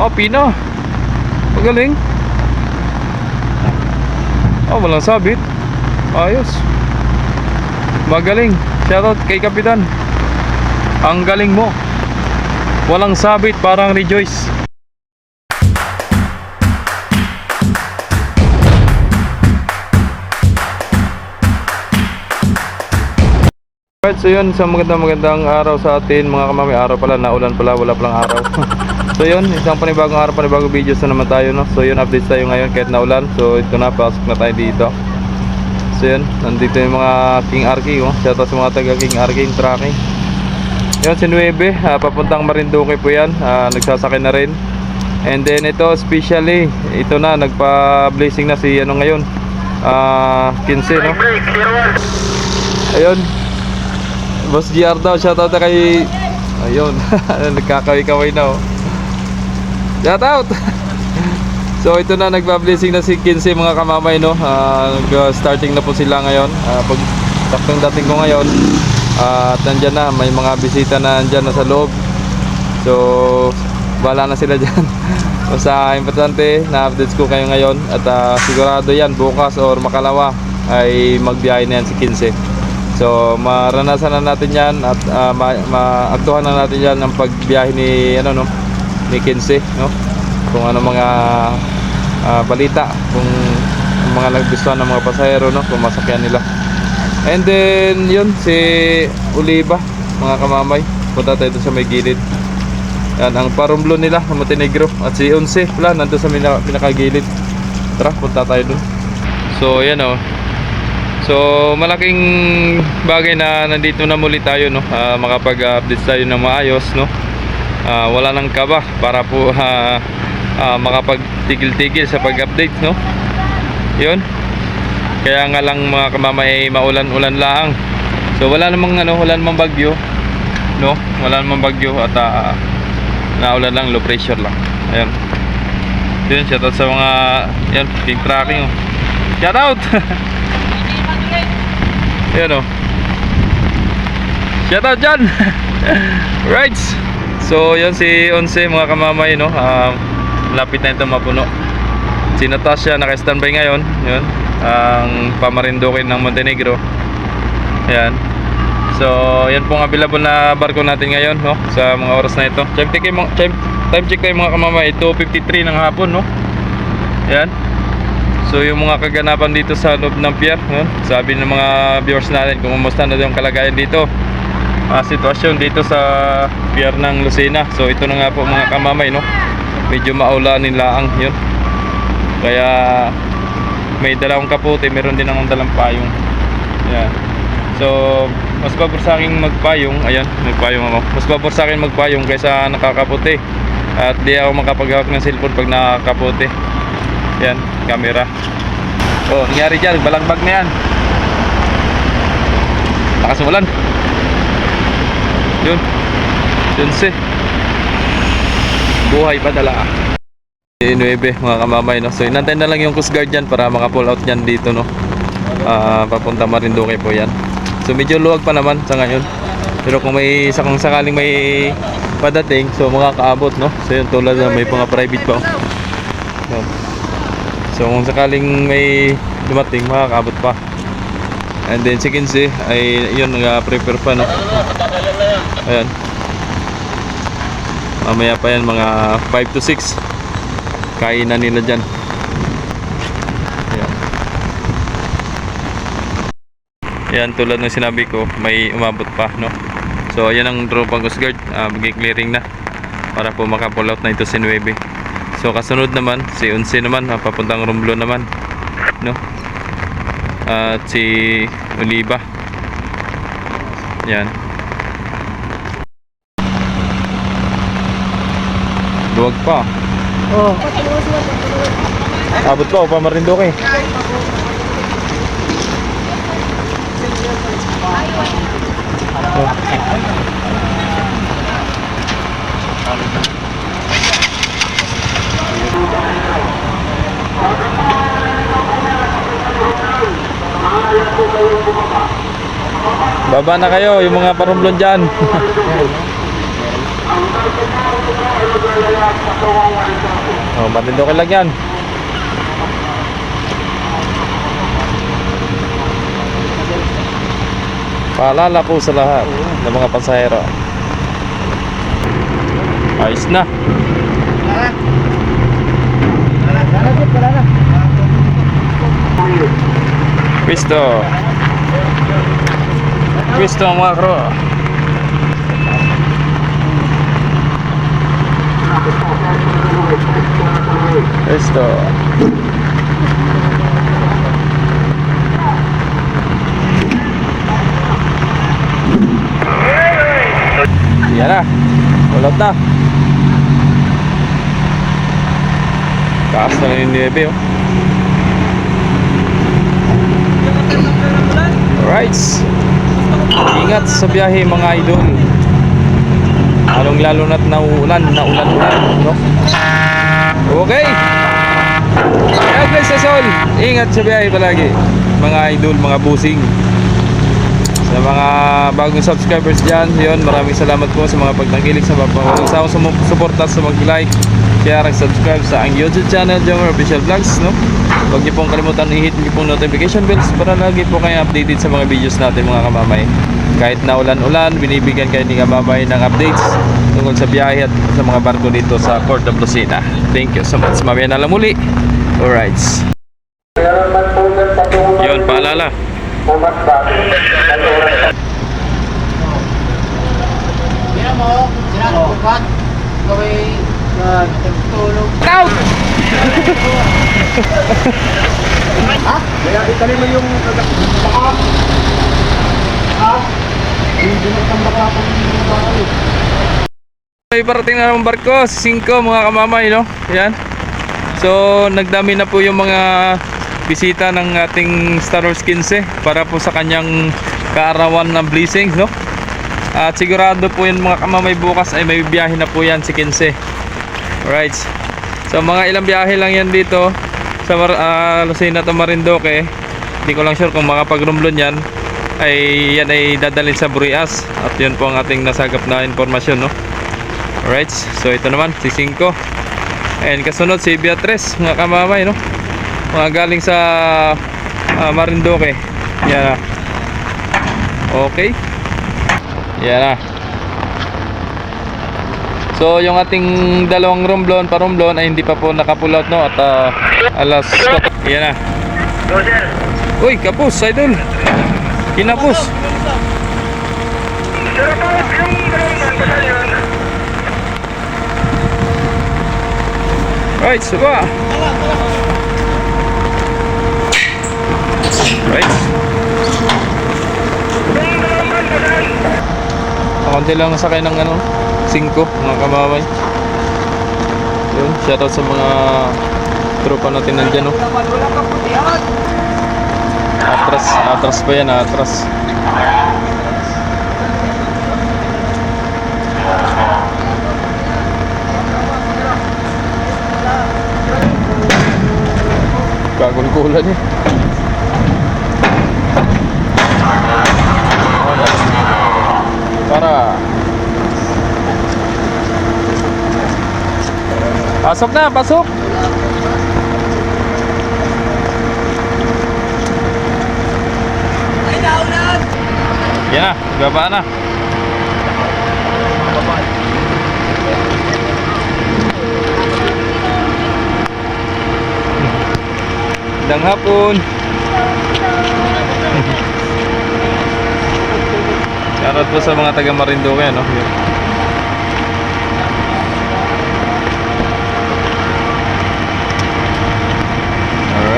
Oh, pina. Magaling. Oh, walang sabit. Ayos. Magaling. Shoutout kay Kapitan. Ang galing mo. Walang sabit, parang rejoice. Alright, so yun, sa magandang magandang araw sa atin mga kamami araw pala, naulan pala, wala palang araw So yun, isang panibagong araw, panibagong videos na naman tayo no? So yun, updates tayo ngayon kahit naulan. So ito na, pasok na tayo dito. So yun, nandito yung mga King Arky oh. Shoutout sa mga taga King Arky yung tracking. Yun, si Nueve, ah, papuntang Marinduque po yan. Ah, Nagsasakay na rin. And then ito, especially, ito na, nagpa-blazing na si ano ngayon? Ah 15 no? Ayun, Boss GR daw, shoutout na kay... Ayun, nagkakaway-kaway na oh. Shoutout! so ito na, nagpa-blessing na si 15 mga kamamay no. Ah, nag-starting na po sila ngayon. Ah, pag saktong dating ko ngayon, ah, at nandyan na, may mga bisita na nandyan na sa loob. So, wala na sila dyan. Basta importante, na-updates ko kayo ngayon. At ah, sigurado yan, bukas or makalawa ay magbiyahe na yan si 15. So maranasan na natin 'yan at uh, ma maaktuhan na natin 'yan ng pagbiyahe ni ano no ni Kense no. Kung ano mga ah, balita kung mga nagustuhan ng mga pasahero no kung masakyan nila. And then yun si Oliva mga kamamay punta tayo sa may gilid. Yan ang parumlo nila Montenegro at si Onse wala nandun sa pinaka- pinakagilid. Tara punta tayo doon. So yan oh So malaking bagay na nandito na muli tayo no Ah, makapag-update tayo ng maayos no Ah, wala nang kaba para po ah, ah, makapagtigil-tigil sa pag-update no yun kaya nga lang mga kamamay maulan-ulan lang so wala namang ano wala namang bagyo no wala namang bagyo at ah, naulan lang low pressure lang ayun yun shoutout sa mga yan king tracking oh. shoutout Ayan o. Shout out dyan! right! So, yan si Onse mga kamamay, no? Um, lapit na ito mapuno. Si Natasha naka-standby ngayon. Yun. Ang pamarindukin ng Montenegro. Ayan. So, yan pong available na barko natin ngayon, no? Sa mga oras na ito. Time check, mga- time, time check kayo mga kamamay. 2.53 ng hapon, no? Ayan. So yung mga kaganapan dito sa loob ng pier, no? sabi ng mga viewers natin kung kumusta na yung kalagayan dito. Ah, sitwasyon dito sa pier ng Lucena. So ito na nga po mga kamamay, no. Medyo maulanin laang 'yun. Kaya may dalawang kapote, meron din akong dalang payong. Yan. So, mas pabor sa akin magpayong, ayan, magpayong ako. Mas pabor sa akin magpayong kaysa nakakaputi. At di ako makapaghawak ng cellphone pag nakakaputi. Yan, camera. Oh, nangyari dyan, balagbag na yan. Lakas ng ulan. Yun. Yun si. Buhay pa dala. Eh, 9 mga kamamay no. So inantay na lang yung Coast Guard dyan para maka-pull out yan dito no. Ah, papunta Marinduque po yan. So medyo luwag pa naman sa ngayon. Pero kung may sakang sakaling may padating, so makakaabot no. So yun tulad na may mga private pa. oh. So kung sakaling may dumating, makakaabot pa. And then si 15 ay yun nag-prepare pa no. Ayan. Mamaya pa yan mga 5 to 6. Kainan nila dyan. Ayan. Yan tulad ng sinabi ko, may umabot pa no. So ayan ang tropang Coast Guard, uh, clearing na para po makapull out na ito si 9. So kasunod naman si 11 naman, ah, papuntang Romblo naman, no. At si Oliva. Yan. Luwag pa. Oh. Abot pa, pa Marinduque. Baba na kayo, yung mga parumblon dyan. Oh, matindokin lang yan. Paalala po sa lahat ng mga pasahero. Ayos na. Pwisto. Pwisto ang mga kro. Pwisto. Yan na. Ulot na. Taas na yung niebe oh. Alright. Ingat sa biyahe mga idol. Lalong lalo na't nauulan, naulan-ulan, no? Okay. God bless us all. Ingat sa biyahe palagi. Mga idol, mga busing. Sa mga bagong subscribers dyan, yun, maraming salamat po sa mga pagtangkilik sa mga walang sawang sumu- suporta sa mag-like, share, and subscribe sa ang YouTube channel, Jomer Official Vlogs, no? Huwag niyo pong kalimutan i-hit niyo pong notification bells para lagi po kayo updated sa mga videos natin mga kamamay. Kahit na ulan-ulan, binibigyan kayo ni kamamay ng updates tungkol sa biyahe at sa mga barko dito sa Port of Lucena. Thank you so much. Mamaya na lang muli. Alright. Yun, paalala. Kaya mo, sila oh. bukat, gawin, tulog. Out! Kaya itali mo yung baka. Ha? Hindi mo kang baka kung May parating na ng barko, 5 mga kamamay, no? Yan. So, nagdami na po yung mga bisita ng ating Star Wars 15 para po sa kanyang kaarawan ng blessings, no? At sigurado po yun mga kamamay bukas ay may biyahe na po yan si 15. Alright. So, mga ilang biyahe lang yan dito sa Mar ah, Lucena to Marindoque. Hindi ko lang sure kung makapag-rumblon yan ay yan ay dadalhin sa Burias at yun po ang ating nasagap na informasyon no Alright, so ito naman, si 5. And kasunod si Beatrice, mga kamamay, no? Mga galing sa ah, Marindoque. Yan na. Okay. Yan na. So, yung ating dalawang romblon, paromblon ay hindi pa po nakapulot, no? At ah, alas 4. Yan na. Uy, kapus, idol. Kinapus. Right, suba. Right. Kakunti lang sakay ng ano, 5 mga kamamay. Yun, shoutout sa mga tropa natin nandyan, no? putihan. Atras, atras pa yan, atras. Kagulgulan eh. Para. Pasok na, pasok. Ay, naulan! Yan na, baba na. Magandang hapon. Shoutout po sa mga taga Marinduque, no?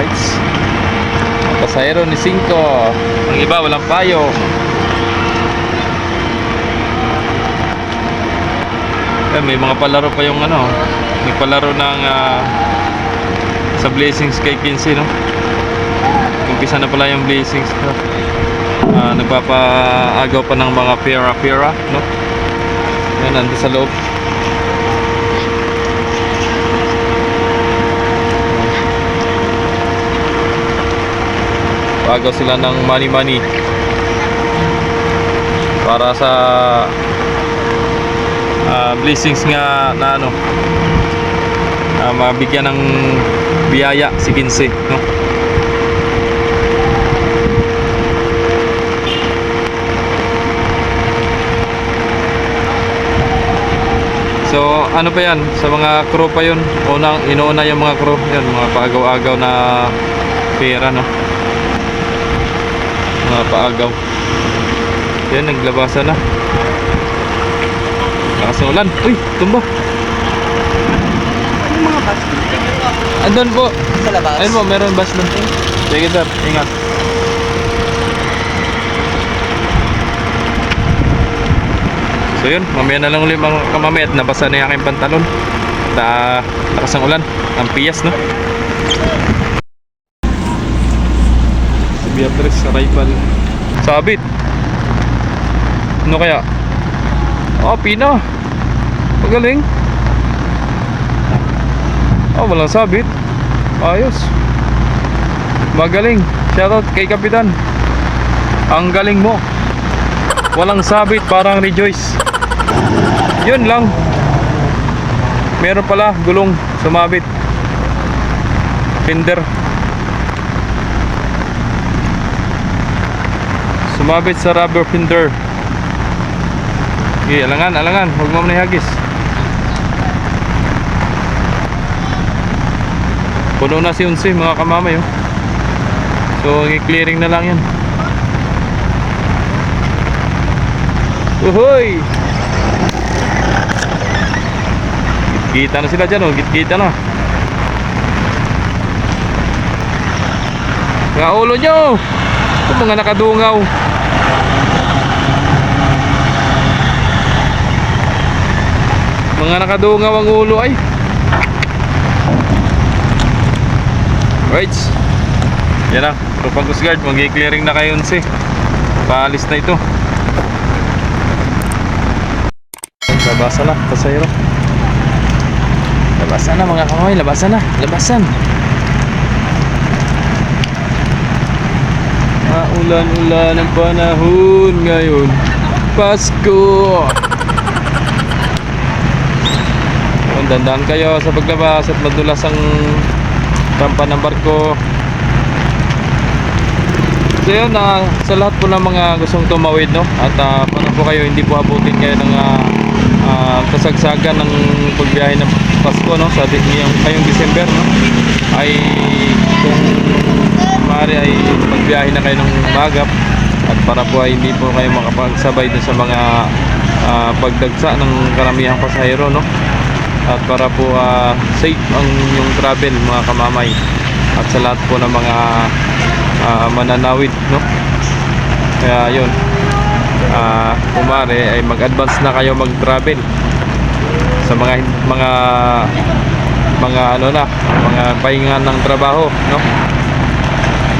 Alright. Ang pasahero ni 5. Ang iba walang payo. Eh, may mga palaro pa yung ano, may palaro ng ah, sa Blessings kay 15, no? Umpisa na pala yung Blessings. No? Ah, nagpapaagaw pa ng mga pera-pera, no? Yan, nandun sa loob. Paagaw sila ng money-money para sa ah, blessings nga na ano ah, mabigyan ng biyaya si Kinse no? So ano pa yan? Sa mga crew pa yun? Unang inuuna yung mga crew. Yan mga paagaw-agaw na pera no mga paagaw. Yan naglabasa na. Lakas ng ulan. Uy tumba. Yung mga bus andun po. Sa labas. ayun po meron bus doon sige sir. Ingat. So yun, mamaya na lang ulit mga kamami at nabasa na yung aking pantalon. Ta lakas ng ulan, ang piyas no. Si Beatrice sa rival. Sabit. Ano kaya? Oh, pina. Magaling. Oh, walang sabit. Ayos. Magaling. Shoutout kay Kapitan. Ang galing mo. Walang sabit, parang rejoice. Yun lang. Meron pala gulong sumabit. Fender. Sumabit sa rubber fender. Okay, alangan, alangan. Huwag mo muna ihagis. Puno na si Unsi, mga kamamay. Oh. So, i-clearing na lang yan. Uhoy! Kita na sila dyan, oh. Git-kita na. Nga ulo nyo! Ito mga nakadungaw. Mga nakadungaw ang ulo ay. Right. Yan na. Tupang Coast Guard. Mag-clearing na kayo si. Paalis na ito. Labasan na. Pasayro. Labasan na mga kamay. Labasan na. Labasan. Maulan-ulan ang panahon ngayon. Pasko! Kung dandaan kayo sa paglabas at madulas ang rampa ng barko. So yun, ah, sa lahat po ng mga gustong tumawid, no? At uh, para po kayo hindi po abutin kayo ng ah, ah, kasagsagan ng pagbiyahe ng Pasko, no? Sa ngayong, ngayong December, no? Ay kung maaari ay magbiyahe na kayo ng magap at para po ay hindi po kayo makapagsabay dun sa mga ah, pagdagsa ng karamihang pasahero, no? At para po ah, safe ang yung travel, mga kamamay. At sa lahat po ng mga ah, mananawid, no? Kaya yun, ah kumare ay mag-advance na kayo mag-travel sa mga mga mga ano na, mga pahinga ng trabaho, no?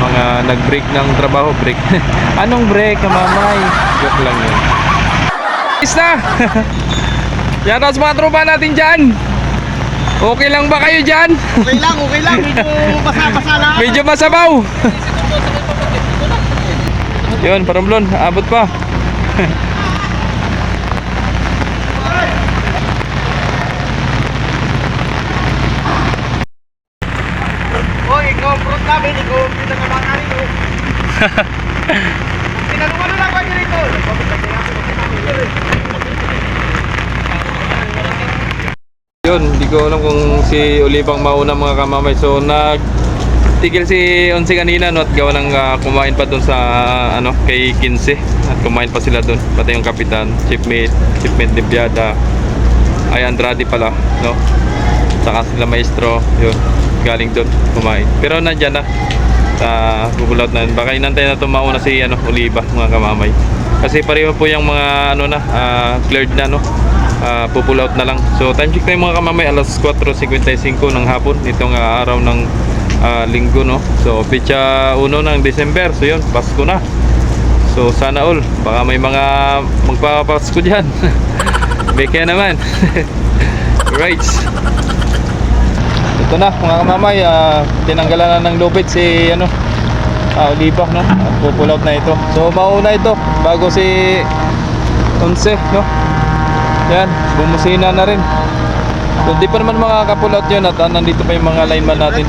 Mga nag-break ng trabaho, break. Anong break, kamamay? Joke lang yun. Is na! Yan sa mga tropa natin dyan! Okay lang ba kayo dyan? Okay lang, okay lang. Medyo basa-basa lang. Medyo masabaw. Yun, paramblon, abot pa. Hoy, ikaw ang front namin. Ikaw ang pinakamakari ko. Tinanungan na lang kayo dito. Yun, hindi ko alam kung si Olivang mauna mga kamamay. So nag tigil si Onsi kanina no, at gawa ng ah, kumain pa doon sa ano kay 15 at kumain pa sila doon pati yung kapitan, chiefmate, chiefmate Limpiada ay Andrade pala no? Saka sila maestro yun galing doon kumain. Pero nandyan na sa Out na yun. baka inantay na ito mauna si ano, Oliva mga kamamay. Kasi pareho po yung mga ano na ah, cleared na no Ah, pupull out na lang. So time check yung mga kamamay. Alas 4.55 ng hapon itong ah, araw ng ah, linggo no? So pitsa 1 ng December. So yun Pasko na. So sana all. Baka may mga magpapasko dyan. Beke naman. Right. Ito na mga kamamay. Ah, tinanggalan na ng lupit si ano ah, Oliva no? At pupull out na ito. So mauna ito bago si 11 no Yan, bumusina na rin. So, di pa naman makaka-pull out yun at ah, nandito pa yung mga lineman natin.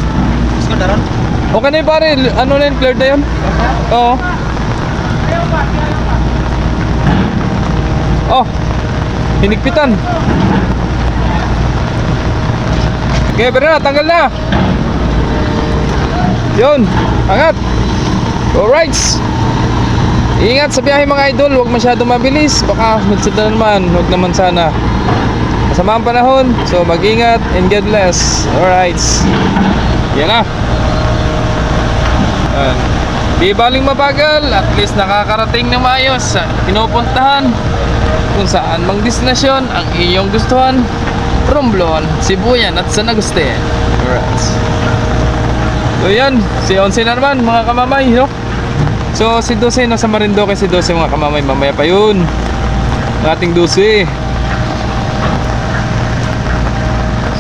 Gusto daron? Okay na yun pare, ano na yun, cleared na yun? Oo. Oh, hinigpitan. Okay, pero na, tanggal na. Yun, angat. Alright. Ingat sa biyahe mga idol, huwag masyado mabilis. Baka magsida naman, huwag naman sana. Masama ang panahon, so mag-ingat and God bless. Alright. Yan na. Ayan. Di baling mabagal, at least nakakarating na maayos sa pinupuntahan kung saan mang destinasyon ang iyong gustuhan. Romblon, Sibuyan at San Agustin. Alright. So yan, si Onse na naman mga kamamay, no? So si Dose nasa Marindoque si Dose mga kamamay, mamaya pa yun. Ang ating Dose.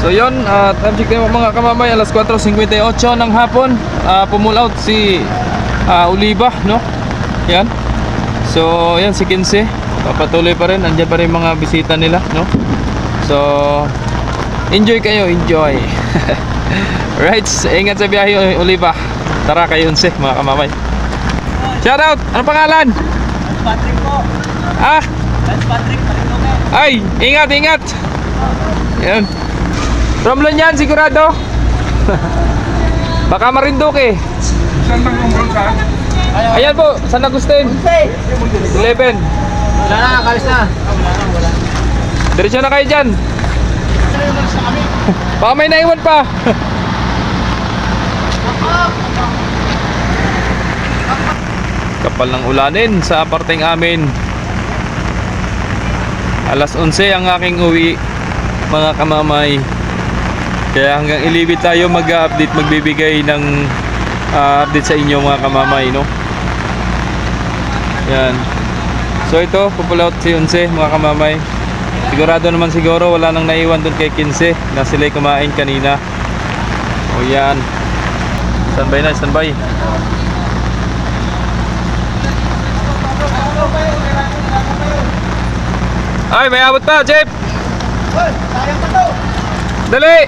So yun, at uh, check tayo mga kamamay, alas 4.58 ng hapon, uh, pull out si ah, Oliva, no? Yan. So, yan si Kinse. Papatuloy pa rin, andyan pa rin mga bisita nila, no? So, enjoy kayo, enjoy. right, ingat sa biyahe, Oliva. Tara kayo, Unse, mga kamamay. Shout out! Ano pangalan? Patrick po. Ah, Lance Patrick, Lopez. ay, ingat, ingat. Yan. Romlon yan, sigurado. Baka Marinduque. Saan bang kumbrol ka? Ayan po, San Agustin. 11. Wala na, kalis na. Diretso na kayo dyan. Baka may naiwan pa. Kapal ng ulanin sa aparteng amin. Alas 11 ang aking uwi, mga kamamay. Kaya hanggang ilibit tayo mag-update, magbibigay ng ah, update sa inyo mga kamamay, no? Yan. So ito, pupull out si 11 mga kamamay. Sigurado naman siguro wala nang naiwan doon kay 15 na sila'y kumain kanina. O yan. Standby na, standby. Ay, may abot pa, Jeep! Hoy, sayang pa to. Dali!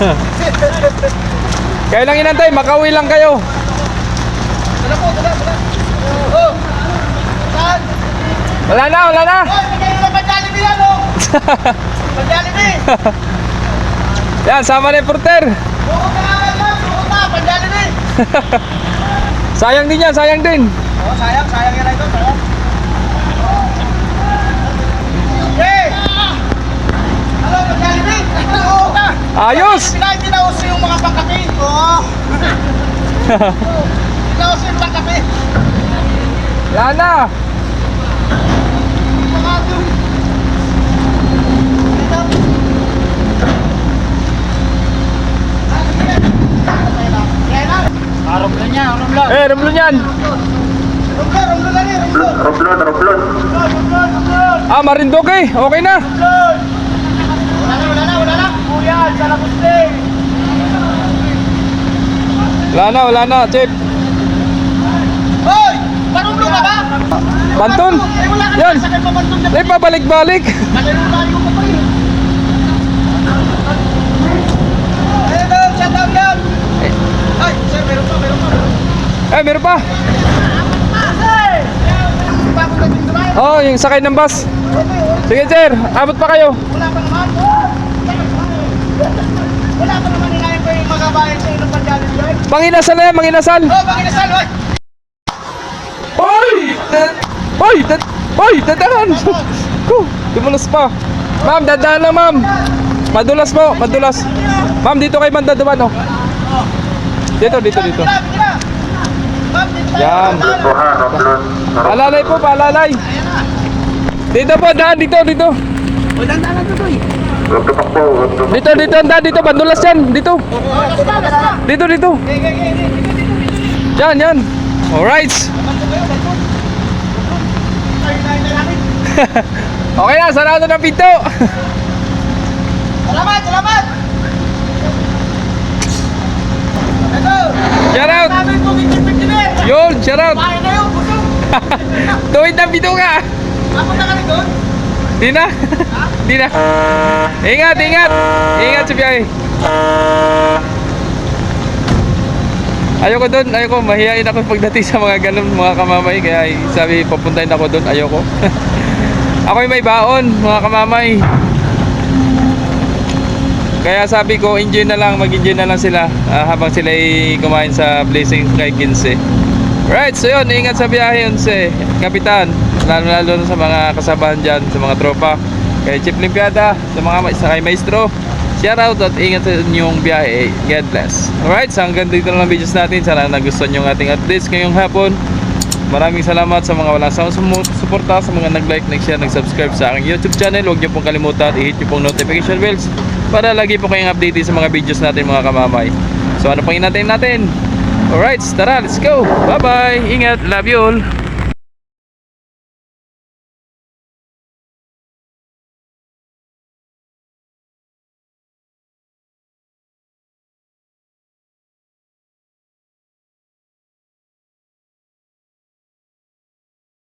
Kaya lang inantay, makauwi lang kayo. Tara po, tara, tara. Oh. Saan? Wala na, wala na. Hoy, bigay mo pa Jollibee yan, oh. Jollibee. Yan, sama yung porter. Buko ka nga lang, buko ka, pa Jollibee. Sayang din yan, sayang din. Oh, sayang, sayang yan ito, sayang. Hey! Hello, pa Jollibee. Oo ka. Ayos! Pinay, tinauso yung mga pangkape. Oo. Tinauso yung pangkape. Wala na. Mga ito. Ito. Niya. Eh, niyan. Rumblon, rumblon lang yan, rumblon. Roblon, roblon. Rumblon, rumblon, rumblon. Ah, Marindoque. Okay na. Rumblon. Wala na, wala na, wala na. Kuya, sa Lagustin. Wala na, wala na, Chip. Hoy! Parumblon ka ba? Banton. Eh, Yan. na. Eh, pabalik-balik. Nalilunay ko pa pa eh. Ayun daw, shut down yan. Ay, sir, meron pa, meron pa. Eh, meron pa. Oh, yung sakay ng bus. Sige, sir. Abot pa kayo. Wala pa naman. Wala pa naman hinayin ko yung mga bayan sa ilang pagkalit yun. Manginasal na yan, manginasal. Oh, pakinasal, hoy! Hoy! Hoy! Dad Hoy! Dadaan! Ko, Dumulas pa. Ma'am, dadaan lang, ma'am. Madulas po, madulas. Ma'am, dito kay banda duman, oh. Dito, dito, dito. Dito. Yan. Daan. Palalay po, na. Dito po, daan, dito, dito. O, dandaan lang to, boy. Huwag tumakbo, huwag tumakbo. Dito, dito, daan, dito, bandulas yan. Dito, dito, dito. Yan, yan. Alright. Okay na, sarado na pinto. Salamat, salamat! Ito! Shout out! Sabi ko, pinipit-pinipit. Yun, shout out! Bahay na yun, busog. Tuwid na bito ka! Napunta ka rin doon? Di na! Di na! Ingat, ingat! Ingat sa biyahe! Ayoko doon, ayoko, mahihain ako pagdating sa mga ganun mga kamamay Kaya sabi, papuntahin ako doon, ayoko Ako'y may baon, mga kamamay Kaya sabi ko, enjoy na lang, mag-enjoy na lang sila ah, Habang sila ay kumain sa Blazing Sky 15 Right, so yun, ingat sa biyahe yun si Kapitan. Lalo lalo na sa mga kasabahan dyan, sa mga tropa. Kay Chief Limpiada, sa mga sa kay Maestro. Shout out at ingat sa inyong biyahe. God bless. Alright, so hanggang dito na lang videos natin. Sana nagustuhan nyo ang ating updates ngayong hapon. Maraming salamat sa mga walang sawang sumu- suporta Sa mga nag-like, nag-share, nag-subscribe sa aking YouTube channel. Huwag nyo pong kalimutan, i-hit nyo pong notification bells Para lagi po kayong updated sa mga videos natin mga kamamay. So ano pang inatin natin? Alright, tara, let's go. Bye-bye. Ingat. Love you all.